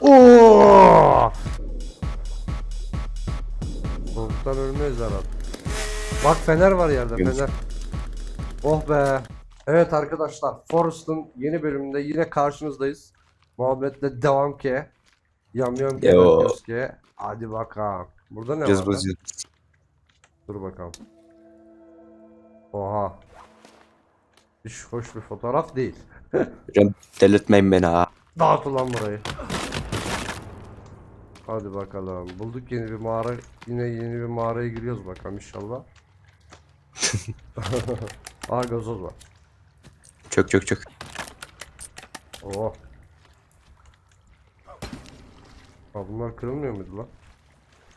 Oo! Soğuktan ölmeyiz herhalde. Bak fener var yerde fener. Oh be. Evet arkadaşlar Forest'ın yeni bölümünde yine karşınızdayız. Muhabbetle devam ki. Yam yam ki. Ki. Hadi bakalım. Burada ne var? Lan? bız cız. Dur bakalım. Oha. Hiç hoş bir fotoğraf değil. Hocam delirtmeyin beni ha. Dağıt ulan burayı. Hadi bakalım. Bulduk yeni bir mağara. Yine yeni bir mağaraya giriyoruz bakalım inşallah. Aa gazoz var. Çök çök çök. Oo. Aa bunlar kırılmıyor muydu lan?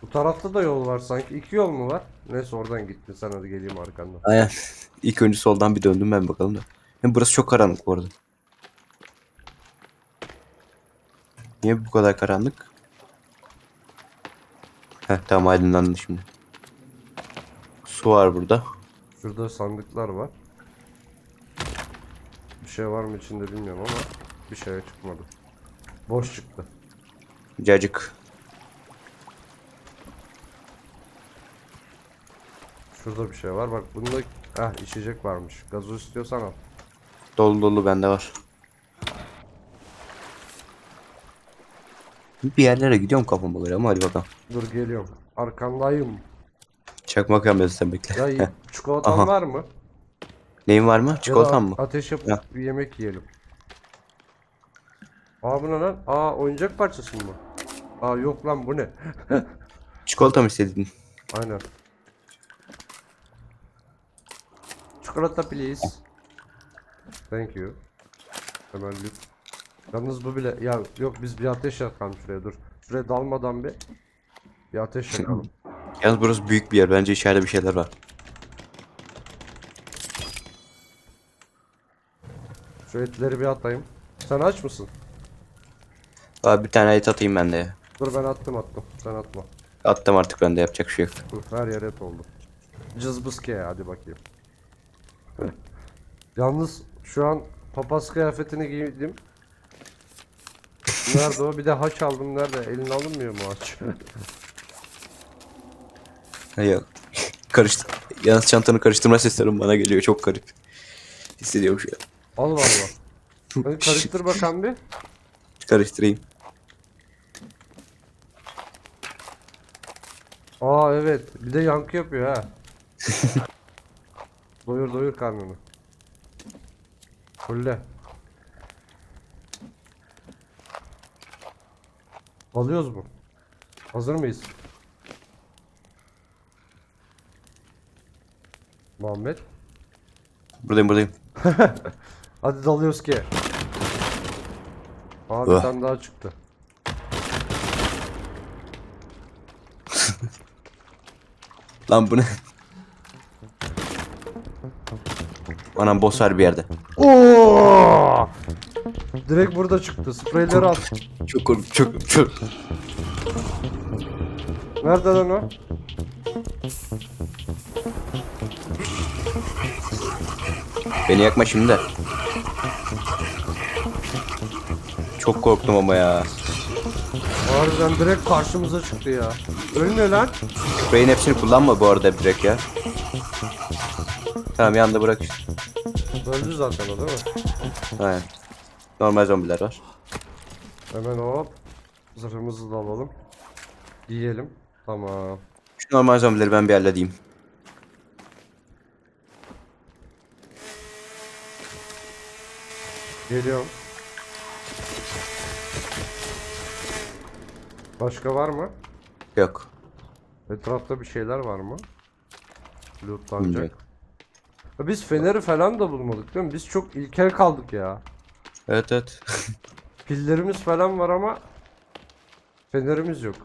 Bu tarafta da yol var sanki. İki yol mu var? Neyse oradan gittin sen hadi geleyim arkandan. Aynen. İlk önce soldan bir döndüm ben bakalım da. Hem burası çok karanlık bu arada. Niye bu kadar karanlık? Heh tamam aydınlandı şimdi. Su var burada. Şurada sandıklar var. Bir şey var mı içinde bilmiyorum ama bir şey çıkmadı. Boş çıktı. Cacık. Şurada bir şey var. Bak bunda ah içecek varmış. Gazoz istiyorsan al. Dolu dolu bende var. Bir yerlere gidiyorum kafama göre ama hadi bakalım. Dur geliyorum. Arkandayım. Çakmak yanmıyorsun sen bekle. Y- çikolatan Aha. var mı? Neyin var mı? Çikolatan mı? Ateş yapıp Ya. bir yemek yiyelim. Aa bu ne lan? Aa oyuncak parçası mı? bu? Aa yok lan bu ne? Çikolata mı istedin? Aynen. Çikolata please. Thank you. Hemen lüt. Yalnız bu bile ya yok biz bir ateş yakalım şuraya dur. Şuraya dalmadan bir bir ateş yakalım. Yalnız burası büyük bir yer. Bence içeride bir şeyler var. Şu etleri bir atayım. Sen aç mısın? Abi bir tane et atayım ben de ya. Dur ben attım attım. Sen atma. Attım artık bende yapacak bir şey yok. Dur her yer et oldu. Cızbızke hadi bakayım. Yalnız şu an papaz kıyafetini giydim. Nerede o? Bir de haç aldım. Nerede? Elin alınmıyor mu haç? Ha. Karıştı. Yalnız çantanı karıştırma seslerim bana geliyor. Çok garip. Hissediyorum şu an. Allah Allah. Hadi karıştır bakalım bir. Karıştırayım. Aa evet. Bir de yankı yapıyor ha. doyur doyur karnını. Fulle. Alıyoruz mu? Hazır mıyız? Muhammed. Buradayım buradayım. Hadi dalıyoruz ki. Aa bir Oh. tane daha çıktı. Lan bu ne? Anam boss var bir yerde. Oo! Direkt burada çıktı. Spreyleri at. Çok kork çok çok. Nerede lan o? Beni yakma şimdi de. Çok korktum ama ya. Harbiden direkt karşımıza çıktı ya. Ölmüyor lan. Spray'in hepsini kullanma bu arada direkt ya. Tamam yanında bırak. Öldü zaten o değil mi? Aynen. Normal zombiler var. Hemen hop. Zırhımızı da alalım. Giyelim. Tamam. Şu normal zombileri ben bir halledeyim. Geliyorum. Başka var mı? Yok. Etrafta bir şeyler var mı? Lootlanacak. Bilmiyorum. Ya Biz feneri falan da bulmadık değil mi? Biz çok ilkel kaldık ya. Evet evet. Pillerimiz falan var ama fenerimiz yok.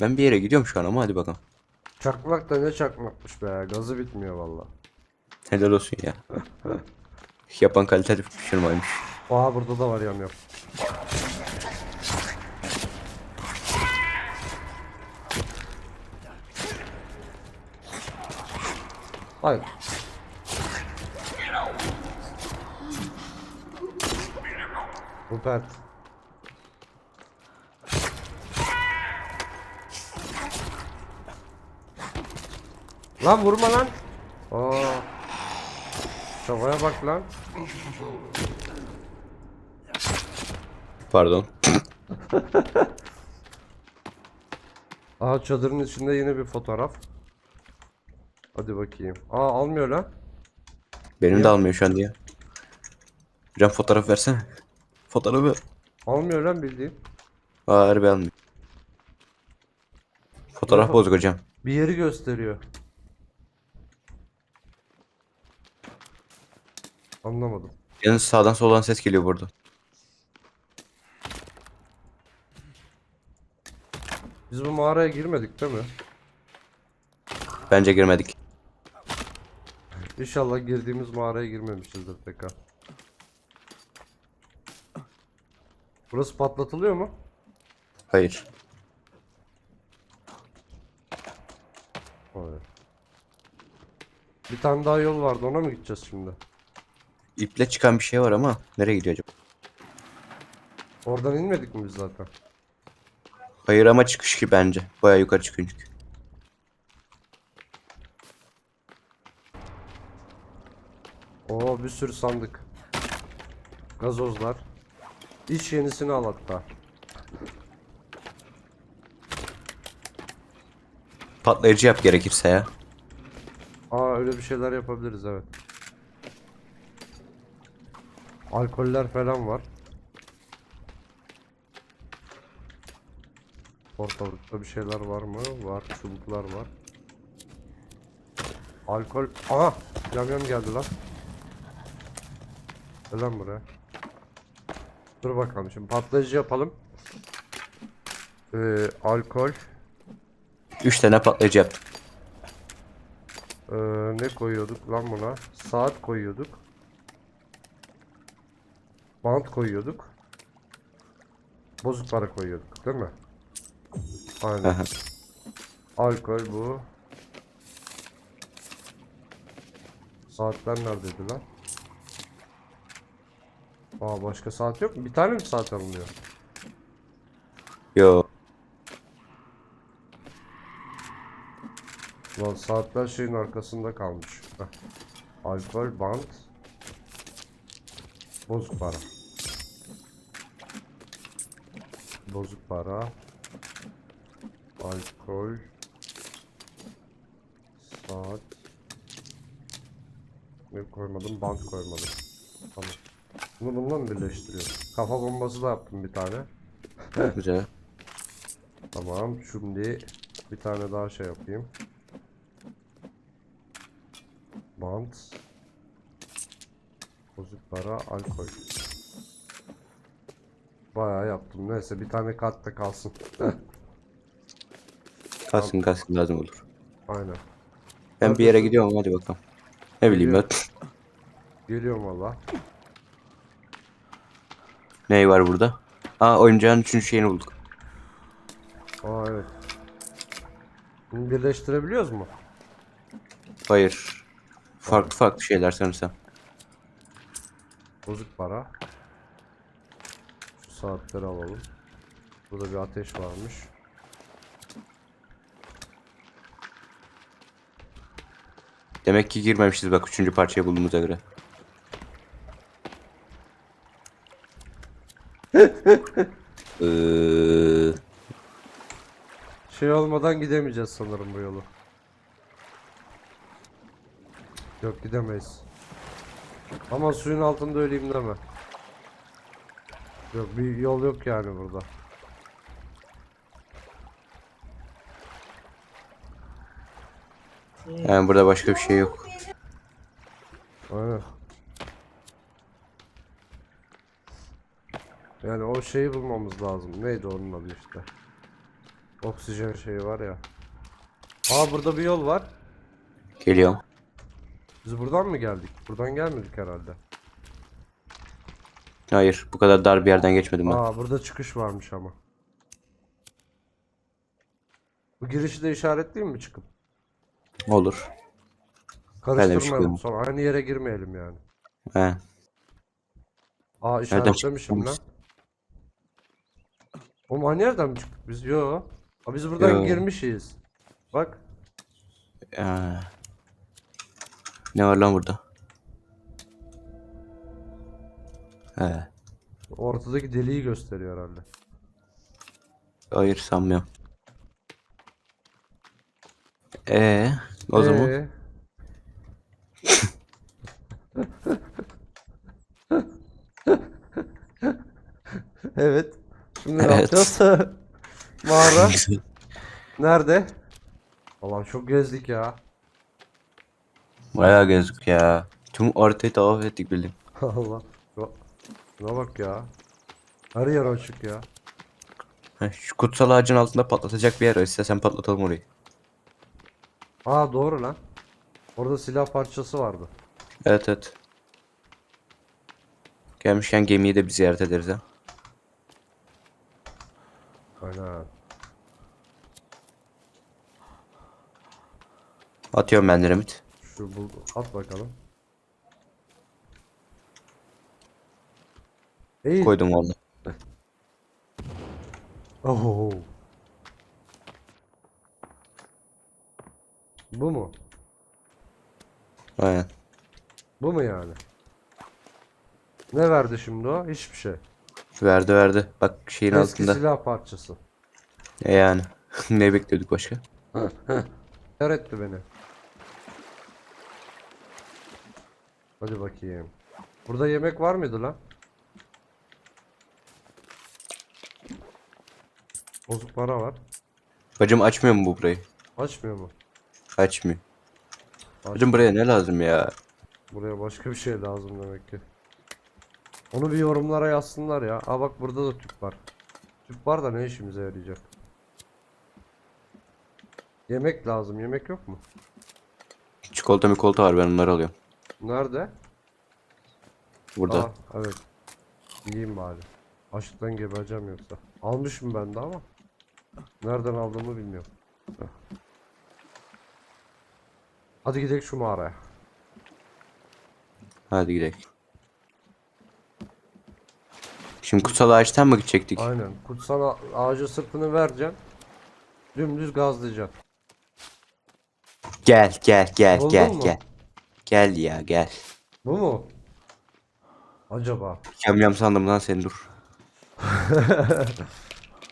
ben bir yere gidiyorum şu an ama hadi bakalım. Çakmak da ne çakmakmış be. Gazı bitmiyor valla. Helal olsun ya. Yapan kaliteli bir firmaymış. Aa burada da var yam yam. Hayır. Rupert. Lan vurma lan. Aa. Şavaya bak lan. Pardon. Aha çadırın içinde yine bir fotoğraf. Hadi bakayım. Aa almıyor lan. Benim Ya. de almıyor şu an diye. Hocam fotoğraf versene. Fotoğrafı. Almıyor lan bildiğin. Harbi almıyor. Fotoğraf Yok. bozuk hocam. Bir yeri gösteriyor. Anlamadım. Yalnız sağdan soldan ses geliyor burada. Biz bu mağaraya girmedik değil mi? Bence girmedik. İnşallah girdiğimiz mağaraya girmemişizdir tekrar. Burası patlatılıyor mu? Hayır. Hayır. Bir tane daha yol vardı ona mı gideceğiz şimdi? İple çıkan bir şey var ama nereye gidiyor acaba? Oradan inmedik mi biz zaten? Hayır ama çıkış ki bence. Baya yukarı çünkü. Oo bir sürü sandık. Gazozlar. İç yenisini al hatta. Patlayıcı yap gerekirse ya. Aa öyle bir şeyler yapabiliriz evet. Alkoller falan var. Ortalıkta bir şeyler var mı? Var. Çubuklar var. Alkol. Aha! Yam yam geldi lan. Gel lan buraya. Dur bakalım şimdi patlayıcı yapalım. Ee, alkol. 3 tane patlayıcı yaptım. Ee, ne koyuyorduk lan buna? Saat koyuyorduk. Bant koyuyorduk. Bozuk para koyuyorduk değil mi? Aynen. Aha. Alkol bu. Saatler neredeydi lan? Aa başka saat yok mu? Bir tane mi saat alınıyor? Yo. Lan saatler şeyin arkasında kalmış. Heh. Alkol, bant. Bozuk para. Bozuk para. Alkol. Saat. Ne koymadım? Bant koymadım. Tamam. Bunu bununla mı birleştiriyorum? Kafa bombası da yaptım bir tane. Güzel. Tamam. Şimdi bir tane daha şey yapayım. Bant. Bozuk para, alkol. Bayağı yaptım. Neyse bir tane kart da kalsın. Kalsın kalsın lazım olur. Aynen. Ben bir yere gidiyorum hadi bakalım. Ne bileyim ben. Geliyorum valla. Ney var burada? Aa oyuncağın üçüncü şeyini bulduk. Aa evet. Bunu birleştirebiliyoruz mu? Hayır. Farklı farklı şeyler sanırsam. Bozuk para. Şu saatleri alalım. Burada bir ateş varmış. Demek ki girmemişiz bak üçüncü parçayı bulduğumuza göre. Ee, Şey olmadan gidemeyeceğiz sanırım bu yolu. Yok gidemeyiz. Ama suyun altında öleyim deme. Yok bir yol yok yani burada. yani burada başka bir şey yok. Aynen. Yani o şeyi bulmamız lazım. Neydi onun adı işte. Oksijen şeyi var ya. Aa burada bir yol var. Geliyorum. Biz buradan mı geldik? Buradan gelmedik herhalde. Hayır bu kadar dar bir yerden geçmedim ben. Aa burada çıkış varmış ama. Bu girişi de işaretleyeyim mi çıkıp? Olur. Karıştırmayalım sonra aynı yere girmeyelim yani. He. Aa işaretlemişim lan. Oğlum aynı yerden mi çıktık biz? Yo. Ha, biz buradan Yo. girmişiz. Bak. Aa. Ne var lan burada? He. Ortadaki deliği gösteriyor herhalde. Hayır sanmıyorum. Ee, o zaman Ee? evet. Evet. yapacağız? Mağara. Nerede? Allah'ım çok gezdik ya. Bayağı gezdik ya. Tüm haritayı tavaf ettik bildiğin. Allah. Şuna- Şuna bak ya. Her yer açık ya. Heh, Şu kutsal ağacın altında patlatacak bir yer var. İstersen patlatalım orayı. Aa doğru lan. Orada silah parçası vardı. Evet evet. Gelmişken gemiyi de bir ziyaret ederiz ha. Aynen. Atıyorum ben dinamit. Şu bul at bakalım. İyi. Koydum valla. Oho. Bu mu? Aynen. Bu mu yani? Ne verdi şimdi o? Hiçbir şey. Verdi verdi. Bak şeyin Eski altında. silah parçası. E yani. ne bekliyorduk başka? Kar etti beni. Hadi bakayım. Burada yemek var mıydı lan? Bozuk para var. Bacım açmıyor mu bu burayı? Açmıyor mu? Açmıyor. Aç. Bacım buraya ne lazım ya? Buraya başka bir şey lazım demek ki. Onu bir yorumlara yazsınlar ya. Aa bak burada da tüp var. Tüp var da ne işimize yarayacak? Yemek lazım. Yemek yok mu? Çikolata mikolata var ben onları alıyorum. Nerede? Burada. Aa, evet. Yiyeyim bari. Açlıktan gebereceğim yoksa. Almışım ben de ama. Nereden aldığımı bilmiyorum. Hadi gidelim şu mağaraya. Hadi gidelim. Şimdi kutsal ağaçtan mı gidecektik? Aynen. Kutsal a- ağacı sırtını vereceksin. Dümdüz gazlayacaksın. Gel gel gel Buldun gel mu? gel. Gel ya gel. Bu mu? Acaba? Yam yam sandım lan seni dur.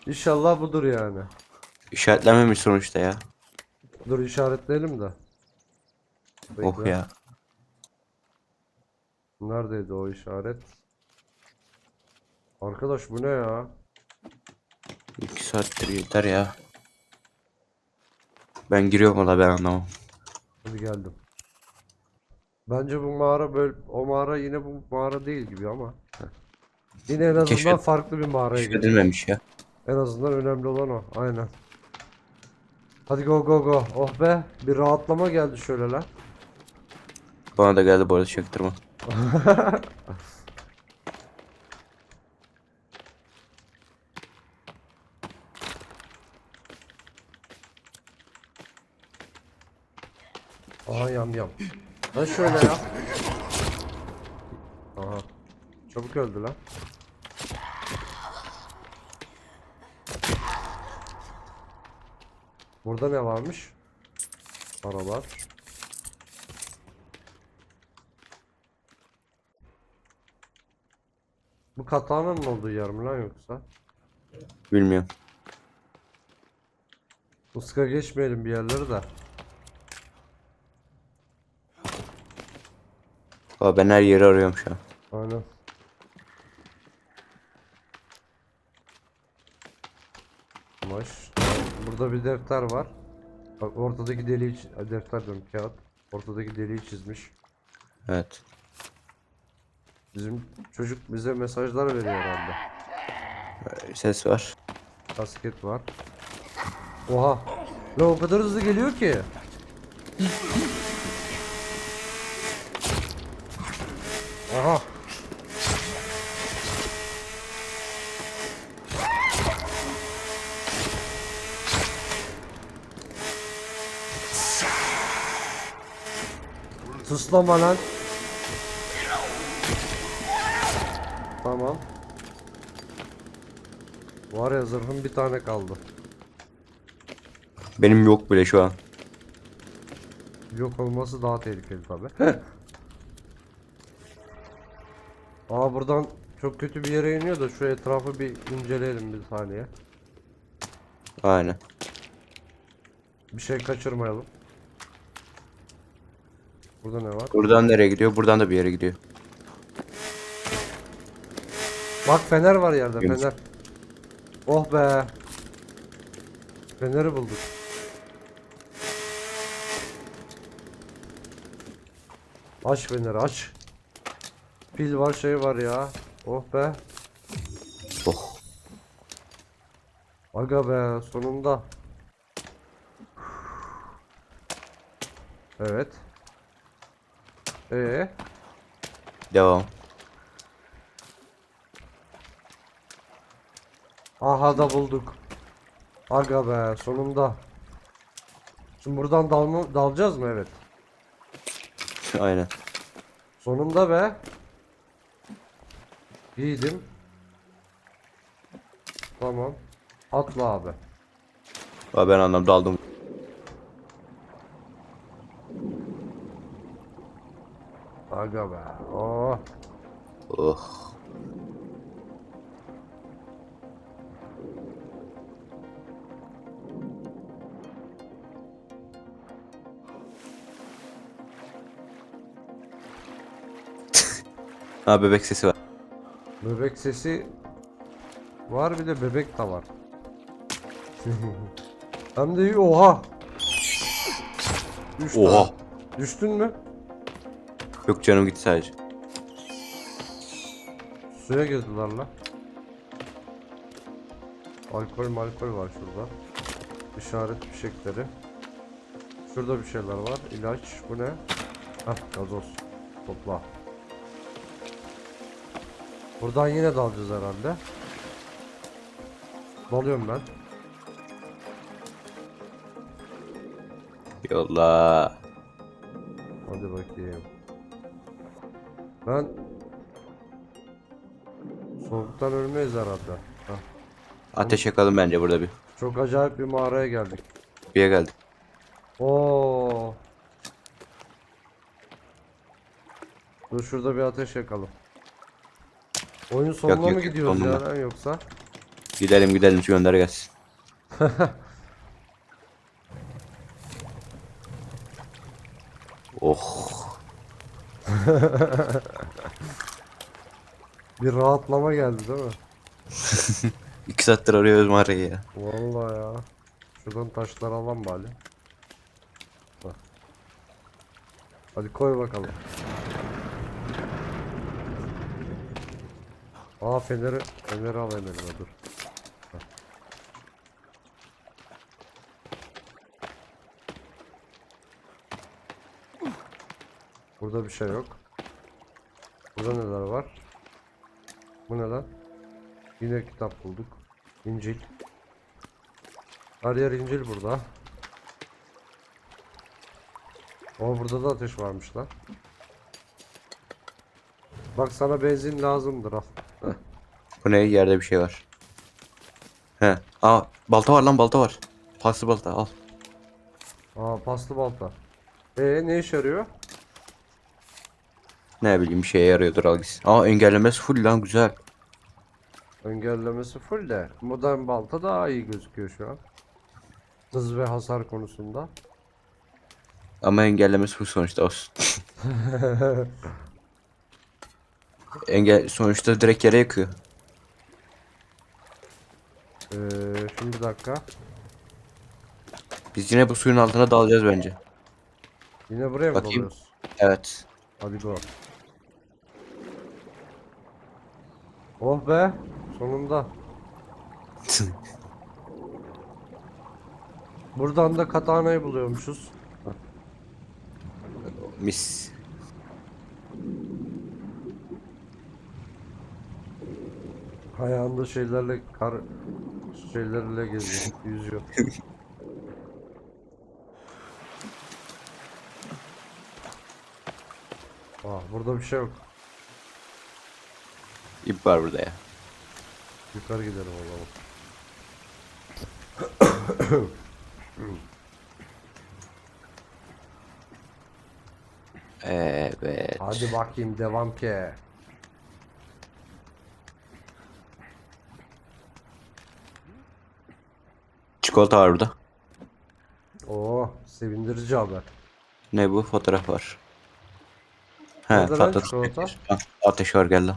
İnşallah budur yani. İşaretlenmemiş sonuçta ya. Dur işaretleyelim de. Oh Bekle. ya. Neredeydi o işaret? Arkadaş bu ne ya? İki saattir yeter ya. Ben giriyorum valla ben anlamam. Hadi geldim. Bence bu mağara böyle o mağara yine bu mağara değil gibi ama. Yine en azından Keşfet- farklı bir mağaraya. Keşfedilmemiş ya. En azından önemli olan o. Aynen. Hadi go go go. Oh be. Bir rahatlama geldi şöyle lan. Bana da geldi bu arada çaktırma. Aha yam yam. Lan şöyle ya. Aha. Çabuk öldü lan. Burada ne varmış? Paralar. Bu katanın olduğu yer mi lan yoksa? Bilmiyorum. Iska geçmeyelim bir yerleri de. Aa, ben her yeri arıyorum şu an. Aynen. Kumaş. Burada bir defter var. Bak ortadaki deliği çi- defter diyorum kağıt. Ortadaki deliği çizmiş. Evet. Bizim çocuk bize mesajlar veriyor herhalde. Ee, Ses var. Kasket var. Oha. Ya o kadar hızlı geliyor ki. Aha. Tıslama lan. Tamam. Var ya zırhım bir tane kaldı. Benim yok bile şu an. Yok olması daha tehlikeli tabi. Aa buradan çok kötü bir yere iniyor da şu etrafı bir inceleyelim bir saniye. Aynen. Bir şey kaçırmayalım. Burada ne var? Buradan nereye gidiyor? Buradan da bir yere gidiyor. Bak fener var yerde Yunus. fener. Oh be. Feneri bulduk. Aç feneri aç. Pil var şey var ya. Oh be. Oh. Aga be sonunda. Evet. Ee, Devam. aha da bulduk. Aga be sonunda. Şimdi buradan dalma, dalacağız mı? Evet. Aynen. Sonunda be. Giydim. Tamam. Atla abi. Aa, ben anlam daldım. Aga be. Oh. Oh. ha bebek sesi var. Bebek sesi var bir de bebek de var. Hem de oha. Düştü. Oha. Düştün mü? Yok canım gitti sadece. Suya girdiler la. Alkol malkol var şurada. İşaret fişekleri. Şurada bir şeyler var. İlaç. Bu ne? Hah gazoz. Topla. Buradan yine dalacağız herhalde. Dalıyorum ben. Yolla. Hadi bakayım. Ben soğuktan ölmeyiz herhalde. Hah. Ateş yakalım bence burada bir. Çok acayip bir mağaraya geldik. Bir yere geldik. Oo. Dur şurada bir ateş yakalım. Oyun sonuna yok, mı yok, gidiyoruz sonuna. ya lan yoksa? Gidelim gidelim şu gönder gelsin. oh. Bir rahatlama geldi değil mi? İki saattir arıyoruz mağarayı ya. Vallahi ya. Şuradan taşlar alalım bari. Hadi koy bakalım. Aa feneri, feneri alayım elime dur. Burada bir şey yok. Burada neler var? Bu ne lan? Yine kitap bulduk. İncil. Her yer İncil burada. Ama burada da ateş varmış lan. Bak sana benzin lazımdır al. Bu ne yerde bir şey var. He. Aa balta var lan balta var. Paslı balta al. Aa paslı balta. Ee ne işe yarıyor? Ne bileyim bir şeye yarıyordur al gitsin. Aa engellemesi full lan güzel. Engellemesi full de. Modern balta daha iyi gözüküyor şu an. Hız ve hasar konusunda. Ama engellemesi full sonuçta olsun. Engel sonuçta direkt yere yakıyor. Ee, şimdi bir dakika. Biz yine bu suyun altına dalacağız bence. Yine buraya mı Bakayım. dalıyoruz? Evet. Hadi go. Oh be. Sonunda. Buradan da katanayı buluyormuşuz. Mis. Ayağında şeylerle kar şeylerle geziyor, yüzüyor. Aa, burada bir şey yok. İp var burada ya. Yukarı gidelim o zaman. Evet. Hadi bakayım devam ki. Çikolata var burada. Oo sevindirici haber. Ne bu? Fotoğraf var. He, Nerede lan çikolata? Ha, Ateş var gel lan.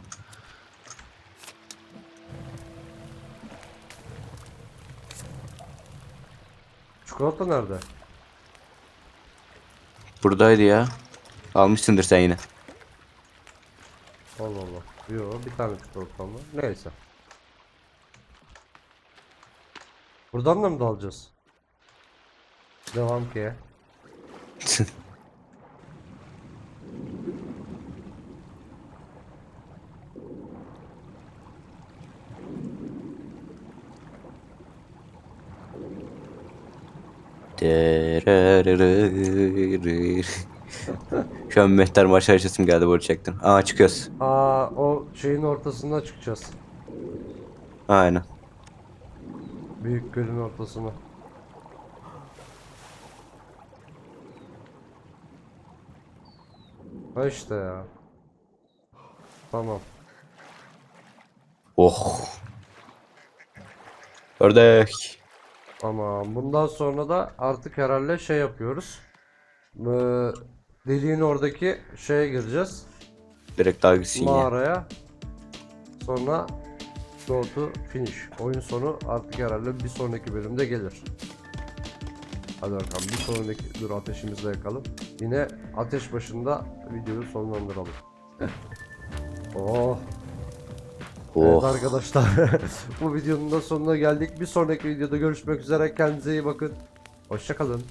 Çikolata nerede? Buradaydı ya. Almışsındır sen yine. Allah Allah. Yo bir tane çikolata var. Neyse. Buradan da mı dalacağız? Devam ki. Şu an Mehter marşı açasım geldi böyle çektim. Aa çıkıyoruz. Aa o şeyin ortasına çıkacağız. Aynen. Büyük gölün ortasına. Ha işte ya. Tamam. Oh. Ördek. Tamam. Bundan sonra da artık herhalde şey yapıyoruz. Ee, deliğin oradaki şeye gireceğiz. Direkt daha gitsin ya. Mağaraya. Sonra go to finish. Oyun sonu artık herhalde bir sonraki bölümde gelir. Hadi bakalım bir sonraki dur ateşimizi de yakalım. Yine ateş başında videoyu sonlandıralım. oh. Evet Oh. arkadaşlar bu videonun da sonuna geldik. Bir sonraki videoda görüşmek üzere. Kendinize iyi bakın. Hoşçakalın.